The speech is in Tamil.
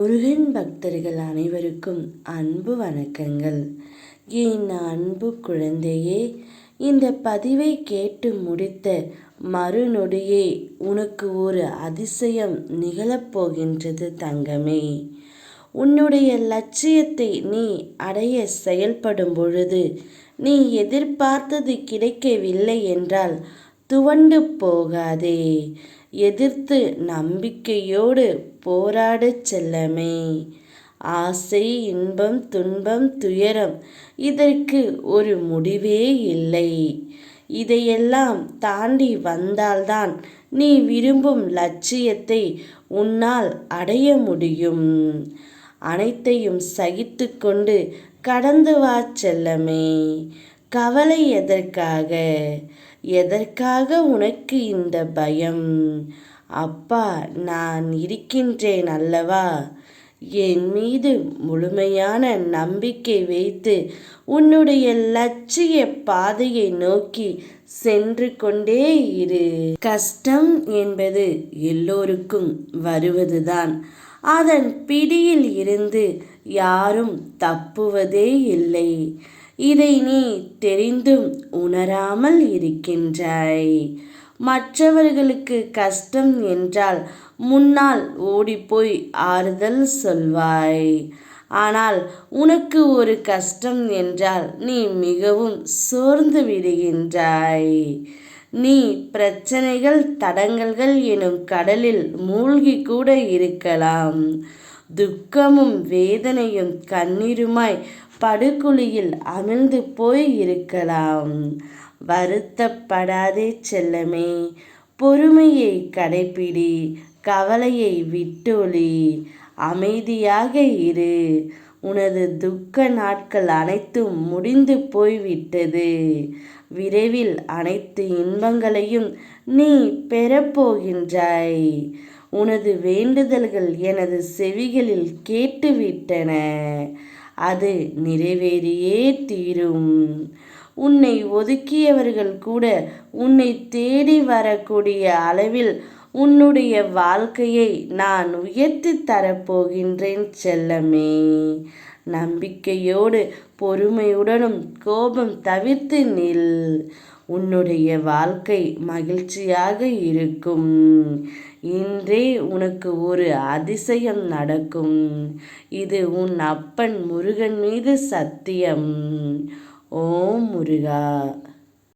முருகன் பக்தர்கள் அனைவருக்கும் அன்பு வணக்கங்கள். என் அன்பு குழந்தையே இந்த பதிவை கேட்டு முடித்த மறுநொடியே உனக்கு ஒரு அதிசயம் நிகழப்போகின்றது தங்கமே. உன்னுடைய லட்சியத்தை நீ அடைய செயல்படும் பொழுது நீ எதிர்பார்த்தது கிடைக்கவில்லை என்றால் துவண்டு போகாதே. எதிர்த்து நம்பிக்கையோடு போராடச் செல்லமே. ஆசை இன்பம் துன்பம் துயரம் இதற்கு ஒரு முடிவே இல்லை. இதையெல்லாம் தாண்டி வந்தால்தான் நீ விரும்பும் லட்சியத்தை உன்னால் அடைய முடியும். அனைத்தையும் சகித்து கொண்டு கடந்து வா செல்லமே. கவலை எதற்காக? எதற்காக உனக்கு இந்த பயம்? அப்பா நான் இருக்கின்றேன் அல்லவா? என் மீது முழுமையான நம்பிக்கை வைத்து உன்னுடைய லட்சிய பாதையை நோக்கி சென்று கொண்டே இரு. கஷ்டம் என்பது எல்லோருக்கும் வருவதுதான். அதன் பிடியில் இருந்து யாரும் தப்புவதே இல்லை. இதை நீ தெரிந்தும் உணராமல் இருக்கின்றாய். மற்றவர்களுக்கு கஷ்டம் என்றால் முன்னால் ஓடிப்போய் ஆறுதல் சொல்வாய். ஆனால் உனக்கு ஒரு கஷ்டம் என்றால் நீ மிகவும் சோர்ந்து விடுகின்றாய். நீ பிரச்சனைகள் தடங்கல்கள் எனும் கடலில் மூழ்கி கூட இருக்கலாம். துக்கமும் வேதனையும் கண்ணீருமாய் படுகுழியில் அமிழ்ந்து போய் இருக்கலாம். வருத்தப்படாதே செல்லமே. பொறுமையை கடைப்பிடி கவலையை விட்டொழி. அமைதியாக இரு. உனது துக்க நாட்கள் அனைத்தும் முடிந்து போய்விட்டது. விரைவில் அனைத்து இன்பங்களையும் நீ பெறப்போகின்றாய். உனது வேண்டுதல்கள் எனது செவிகளில் கேட்டுவிட்டன. அது நிறைவேறியே தீரும். உன்னை ஒதுக்கியவர்கள் கூட உன்னை தேடி வரக்கூடிய அளவில் உன்னுடைய வாழ்க்கையை நான் உயர்த்தி தரப்போகின்றேன் செல்லமே. நம்பிக்கையோடு பொறுமையுடனும் கோபம் தவிர்த்து நில். உன்னுடைய வாழ்க்கை மகிழ்ச்சியாக இருக்கும். இன்றே உனக்கு ஒரு அதிசயம் நடக்கும். இது உன் அப்பன் முருகன் மீது சத்தியம். ஓம் முருகா